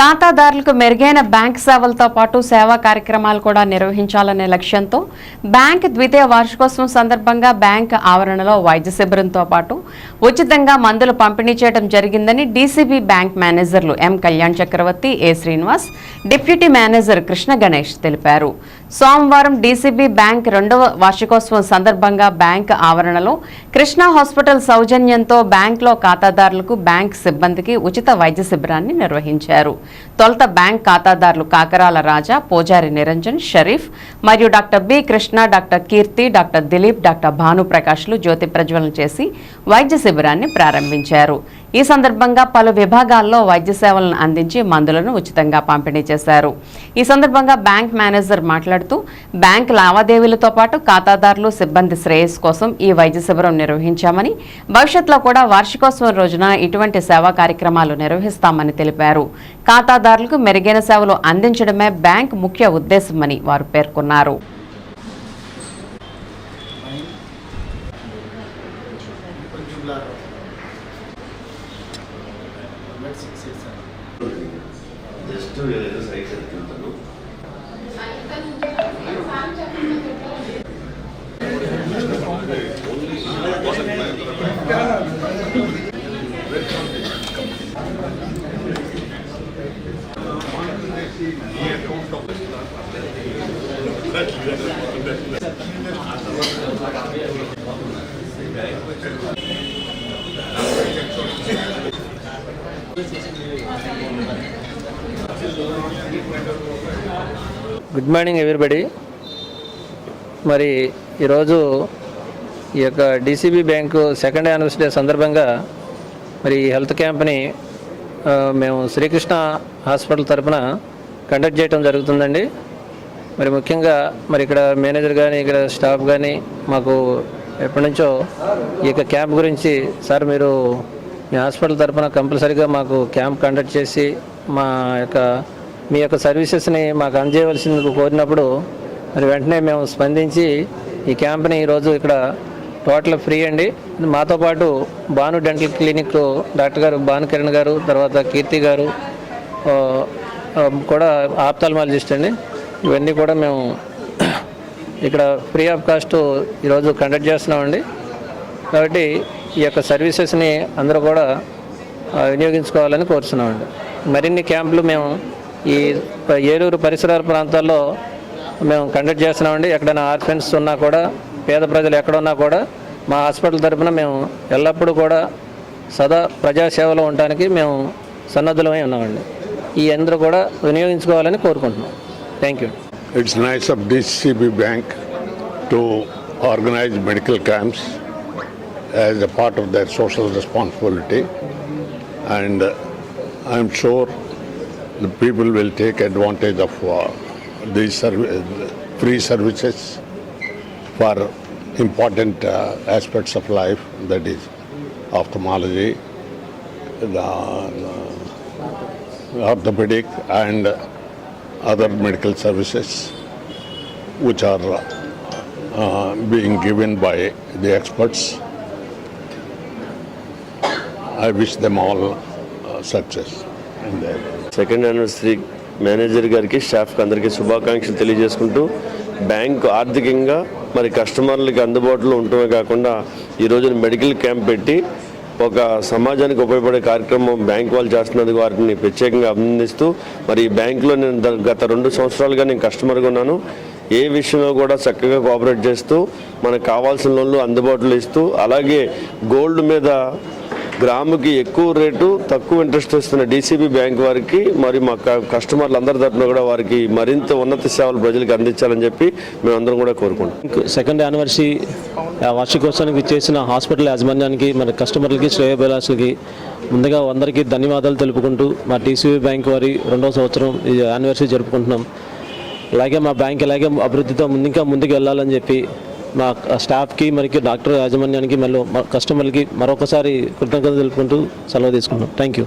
ఖాతాదారులకు మెరుగైన బ్యాంక్ సేవలతో పాటు సేవా కార్యక్రమాలు కూడా నిర్వహించాలనే లక్ష్యంతో బ్యాంక్ ద్వితీయ వార్షికోత్సవం సందర్భంగా బ్యాంక్ ఆవరణలో వైద్య శిబిరంతో పాటు ఉచితంగా మందులు పంపిణీ చేయడం జరిగిందని డీసీబీ బ్యాంక్ మేనేజర్లు M Kalyan Chakravarthy A Srinivas deputy manager Krishna Ganesh తెలిపారు. సోమవారం డీసీబీ బ్యాంక్ రెండవ వార్షికోత్సవం సందర్భంగా బ్యాంక్ ఆవరణలో కృష్ణా హాస్పిటల్ సౌజన్యంతో బ్యాంక్లో ఖాతాదారులకు బ్యాంక్ సిబ్బందికి ఉచిత వైద్య శిబిరాన్ని నిర్వహించారు. తొలుత బ్యాంక్ ఖాతాదారులు కాకరాల రాజా పూజారి నిరంజన్ షరీఫ్ మరియు doctor B Krishna doctor Keerthi doctor Dilip doctor భానుప్రకాష్లు జ్యోతి ప్రజ్వలన చేసి వైద్య శిబిరాన్ని ప్రారంభించారు. ఈ సందర్భంగా పలు విభాగాల్లో వైద్య సేవలను అందించి మందులను ఉచితంగా పంపిణీ చేశారు. ఈ సందర్భంగా బ్యాంక్ మేనేజర్ మాట్లాడుతూ బ్యాంక్ లావాదేవీలతో పాటు ఖాతాదారులు సిబ్బంది శ్రేయస్సు కోసం ఈ వైద్య శిబిరం నిర్వహించామని భవిష్యత్తులో కూడా వార్షికోత్సవం రోజున ఇటువంటి సేవా కార్యక్రమాలు నిర్వహిస్తామని తెలిపారు. ఖాతాదారులకు మెరుగైన సేవలు అందించడమే బ్యాంక్ ముఖ్య ఉద్దేశమని వారు పేర్కొన్నారు. ಲೆಟ್ ಸಿಕ್ಸ್ ಸಿಕ್ಸ್ ಎಷ್ಟು ಸೈಜ್ ಅಂತಲೂ Thank you. Good morning everybody. మరి ఈరోజు ఈ యొక్క డీసీబీ బ్యాంకు సెకండ్ యానివర్సరీ సందర్భంగా మరి ఈ హెల్త్ క్యాంప్ని మేము శ్రీకృష్ణ హాస్పిటల్ తరపున కండక్ట్ చేయడం జరుగుతుందండి. మరి ముఖ్యంగా మరి ఇక్కడ మేనేజర్ కానీ ఇక్కడ స్టాఫ్ కానీ మాకు ఎప్పటి నుంచో ఈ యొక్క క్యాంప్ గురించి సార్ మీరు మీ హాస్పిటల్ తరఫున కంపల్సరీగా మాకు క్యాంప్ కండక్ట్ చేసి మా యొక్క మీ యొక్క సర్వీసెస్ని మాకు అందజేయవలసింది కోరినప్పుడు మరి వెంటనే మేము స్పందించి ఈ క్యాంప్ని ఈరోజు ఇక్కడ టోటల్ ఫ్రీ అండి. మాతో పాటు భాను డెంటల్ క్లినిక్ డాక్టర్ గారు భాను కిరణ్ గారు తర్వాత కీర్తి గారు కూడా ఆప్తాల్మాలజిస్ట్ అండి. ఇవన్నీ కూడా మేము ఇక్కడ ఫ్రీ ఆఫ్ కాస్ట్ ఈరోజు కండక్ట్ చేస్తున్నామండి. కాబట్టి ఈ యొక్క సర్వీసెస్ని అందరూ కూడా వినియోగించుకోవాలని కోరుతున్నామండి మరిన్ని క్యాంపులు మేము ఈ ఏలూరు పరిసరాల ప్రాంతాల్లో మేము కండక్ట్ చేస్తున్నామండి. ఎక్కడైనా ఆర్ఫెన్స్ ఉన్నా కూడా పేద ప్రజలు ఎక్కడున్నా కూడా మా హాస్పిటల్ తరపున మేము ఎల్లప్పుడూ కూడా సదా ప్రజాసేవలో ఉండటానికి మేము సన్నద్ధులమై ఉన్నామండి. ఈ అందరూ కూడా వినియోగించుకోవాలని కోరుకుంటున్నాం. Thank you. It's nice of DCB bank to organise medical camps as a part of their social responsibility. And uh, I'm sure the people will take advantage of uh, these serv- free services for important uh, aspects of life, that is ophthalmology, the, orthopedic and other medical services which are uh, being given by the experts. I wish them all success second anniversary manager గారికి స్టాఫ్కి అందరికీ శుభాకాంక్షలు తెలియజేసుకుంటూ bank ఆర్థికంగా మరి కస్టమర్లకి అందుబాటులో ఉండటమే కాకుండా ఈ రోజున మెడికల్ క్యాంప్ పెట్టి ఒక సమాజానికి ఉపయోగపడే కార్యక్రమం బ్యాంక్ వాళ్ళు చేస్తున్నందుకు వారిని ప్రత్యేకంగా అభినందిస్తూ మరి ఈ బ్యాంకులో నేను గత రెండు సంవత్సరాలుగా నేను కస్టమర్గా ఉన్నాను. ఏ విషయంలో కూడా చక్కగా కోఆపరేట్ చేస్తూ మనకు కావాల్సిన లోన్లు అందుబాటులో ఇస్తూ అలాగే గోల్డ్ మీద గ్రాముకి ఎక్కువ రేటు తక్కువ ఇంట్రెస్ట్ ఇస్తున్న డీసీబీ బ్యాంక్ వారికి మరి మా క- కస్టమర్లు అందరి తరఫున కూడా వారికి మరింత ఉన్నత సేవలు ప్రజలకు అందించాలని చెప్పి మేమందరం కూడా కోరుకుంటాం సెకండ్ యానివర్సరీ ఆ వార్షికోత్సవానికి చేసిన హాస్పిటల్ యాజమాన్యానికి మన కస్టమర్లకి శ్రేయోభిలాషులకి ముందుగా అందరికీ ధన్యవాదాలు తెలుపుకుంటూ మా టీసీబీ బ్యాంక్ వారి రెండవ సంవత్సరం ఈ యానివర్సరీ జరుపుకుంటున్నాం. అలాగే మా బ్యాంక్ ఇలాగే అభివృద్ధితో ముందు ఇంకా ముందుకు వెళ్ళాలని చెప్పి మా స్టాఫ్కి మరియు డాక్టర్ యాజమాన్యానికి మళ్ళీ కస్టమర్లకి మరొకసారి కృతజ్ఞతలు తెలుపుకుంటూ సెలవు తీసుకుంటాం థ్యాంక్ యూ